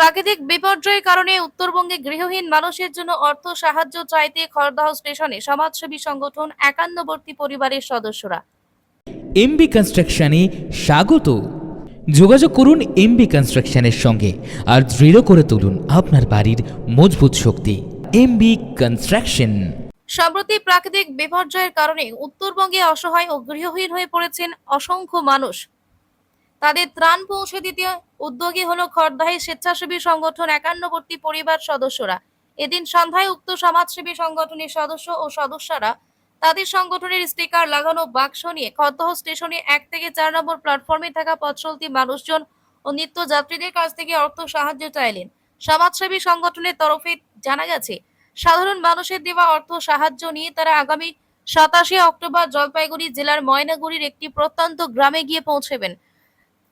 প্রাকৃতিক বিপর্যয়ের কারণে উত্তরবঙ্গে গৃহহীন মানুষের জন্য অর্থ সাহায্য চাইতে খড়দহ স্টেশনে সমাজসেবী সংগঠন একান্নবর্তী পরিবারের সদস্যরা। এমবি কনস্ট্রাকশনে স্বাগত। যোগাযোগ করুন এমবি কনস্ট্রাকশনের সঙ্গে আর দৃঢ় করে তুলুন আপনার বাড়ির মজবুত শক্তি। এমবি কনস্ট্রাকশন সম্প্রতি প্রাকৃতিক বিপর্যয়ের কারণে উত্তরবঙ্গে অসহায় ও গৃহহীন হয়ে পড়েছেন অসংখ্য মানুষ। তাদের ত্রাণ পৌঁছে দিতে উদ্যোগী হলো খড়দাহি স্বেচ্ছাসেবী সংগঠন একান্নবর্তী পরিবার সদস্যরা। এদিন সন্ধ্যায় উক্ত সমাজসেবী সংগঠনের সদস্য ও সদস্যরা তাদের সংগঠনের স্টিকার, লাগানো বাক্স নিয়ে খড়দহ স্টেশনে এক থেকে চার নম্বর প্ল্যাটফর্মে থাকা পথ চলতি মানুষজন ও নিত্য যাত্রীদের কাছ থেকে অর্থ সাহায্য চাইলেন। সমাজসেবী সংগঠনের তরফে জানা গেছে, সাধারণ মানুষের দেওয়া অর্থ সাহায্য নিয়ে তারা আগামী সাতাশে অক্টোবর জলপাইগুড়ি জেলার ময়নাগুড়ির একটি প্রত্যন্ত গ্রামে গিয়ে পৌঁছবেন।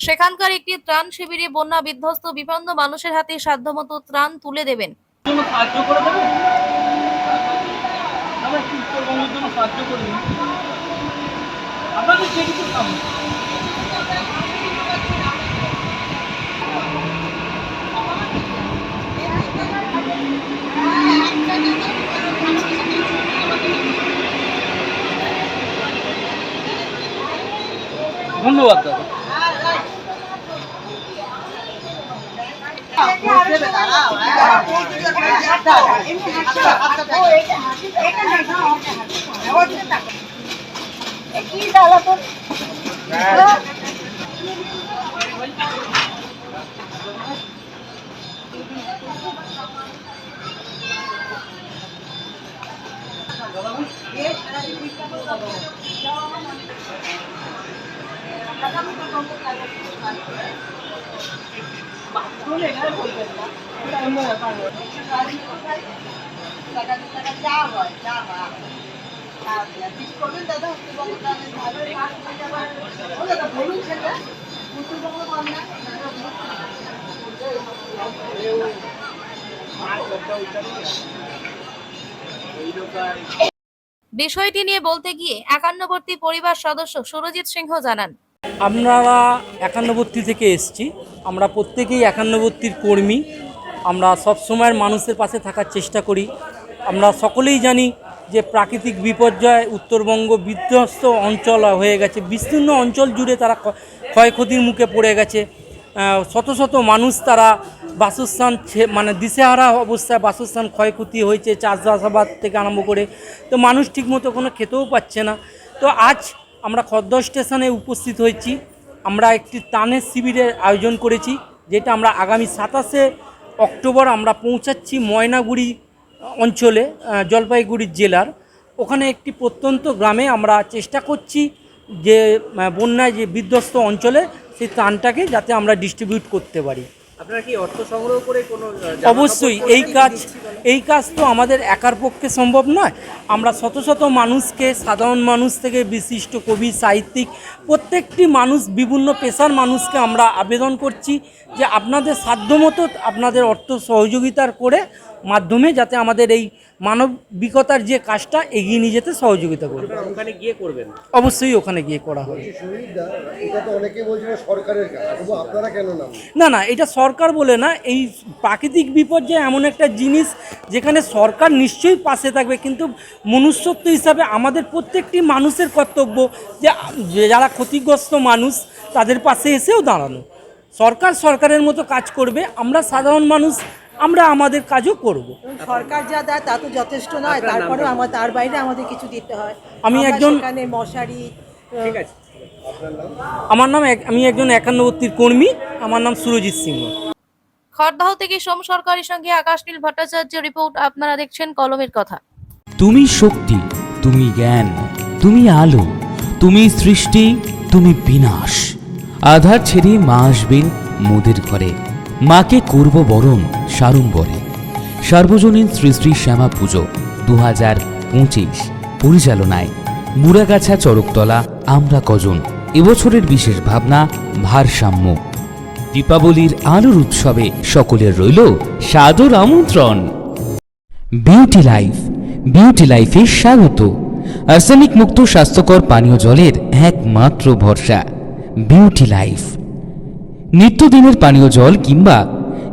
সেখানকার একটি ত্রাণ শিবিরে বন্যা বিধ্বস্ত বিপন্ন মানুষের হাতে সাধ্যমতো ত্রাণ তুলে দেবেন। জন্য সাহায্য করে দেবেন আমরা একটু উত্তরবঙ্গের জন্য সাহায্য করে দিন আপনাদের যে কিছু কাম ধন্যবাদ দাদা সেটা উত্তরবঙ্গ বন্যা বিষয়টি নিয়ে বলতে গিয়ে একান্নবর্তী পরিবার সদস্য সুরজিৎ সিংহ জানান আপনারা একান্নবর্তী থেকে এসছি। আমরা প্রত্যেকেই একান্নবর্তীর কর্মী। আমরা সব সময়ের মানুষের পাশে থাকার চেষ্টা করি। আমরা সকলেই জানি যে প্রাকৃতিক বিপর্যয় উত্তরবঙ্গ বিধ্বস্ত অঞ্চল হয়ে গেছে। বিস্তীর্ণ অঞ্চল জুড়ে তারা ক্ষয়ক্ষতির মুখে পড়ে গেছে। শত শত মানুষ তারা বাসস্থান মানে দিশেহারা অবস্থায় বাসস্থান ক্ষয়ক্ষতি হয়েছে, চাষবাসাবাদ থেকে আরম্ভ করে। তো মানুষ ঠিকমতো কোনো খেতেও পাচ্ছে না। তো আজ আমরা খদ্দ স্টেশনে উপস্থিত হয়েছি। আমরা একটি তানের শিবিরের আয়োজন করেছি, যেটা আমরা আগামী সাতাশে অক্টোবর আমরা পৌঁছাচ্ছি ময়নাগুড়ি অঞ্চলে জলপাইগুড়ি জেলার। ওখানে একটি প্রত্যন্ত গ্রামে আমরা চেষ্টা করছি যে বন্যায় যে বিধ্বস্ত অঞ্চলে সেই ত্রাণটাকে যাতে আমরা ডিস্ট্রিবিউট করতে পারি। আপনারা কি অর্থ সংগ্রহ করে কোনো অবশ্যই এই কাজ এই কাজ তো আমাদের একার পক্ষে সম্ভব নয়। আমরা শত শত মানুষকে সাধারণ মানুষ থেকে বিশিষ্ট কবি সাহিত্যিক প্রত্যেকটি মানুষ বিভিন্ন পেশার মানুষকে আমরা আবেদন করছি যে আপনাদের সাধ্যমতো আপনাদের অর্থ সহযোগিতার করে মাধ্যমে যাতে আমাদের এই মানবিকতার যে কাজটা এগিয়ে নিয়ে যেতে সহযোগিতা করবে। ওখানে গিয়ে করবেন? অবশ্যই ওখানে গিয়ে করা হবে। সুবিধা এটা তো অনেকে বলছিল সরকারের কাজ তবু আপনারা কেন নাম? না না এটা সরকার বলে না এই প্রাকৃতিক বিপর্যয় এমন একটা জিনিস যেখানে সরকার নিশ্চয়ই পাশে থাকবে কিন্তু মনুষ্যত্ব হিসাবে আমাদের প্রত্যেকটি মানুষের কর্তব্য যে যে যারা ক্ষতিগ্রস্ত মানুষ তাদের পাশে এসেও দাঁড়ানো। সরকার সরকারের মতো কাজ করবে আমরা সাধারণ মানুষ আমরা আমাদের কাজও করব। সরকার যা দেয় তা তো যথেষ্ট নয় তারপরে আমার তার বাইরে আমাদের কিছু দিতে হয়। আমি একজন- মশারি ঠিক আছে। আমার নাম এক- আমি একজন একান্নবর্তীর কর্মী আমার নাম সুরজিৎ সিংহ। খড়দহ থেকে সোম সরকারের সঙ্গে আকাশনীল ভট্টাচার্য রিপোর্ট আপনারা দেখছেন কলমের কথা। তুমি শক্তি তুমি জ্ঞান তুমি আলো তুমি সৃষ্টি তুমি বিনাশ। আধার ছেড়ে মা আসবেন মোদের ঘরে। মাকে করব বরণ সাড়ম্বরে সার্বজনীন শ্রী শ্রী শ্যামা পুজো দু হাজার পঁচিশ পরিচালনায় মুড়াগাছা চরকতলা, আমরা কজন। এবছরের বিশেষ ভাবনা, ভারসাম্য। দীপাবলির আলোর উৎসবে সকলের রইল সাদর আমন্ত্রণ। বিউটি লাইফ, বিউটি লাইফে স্বাগত। আর্সেনিক মুক্ত স্বাস্থ্যকর পানীয় জলের একমাত্র ভরসা, বিউটি লাইফ। নিত্যদিনের পানীয় জল কিংবা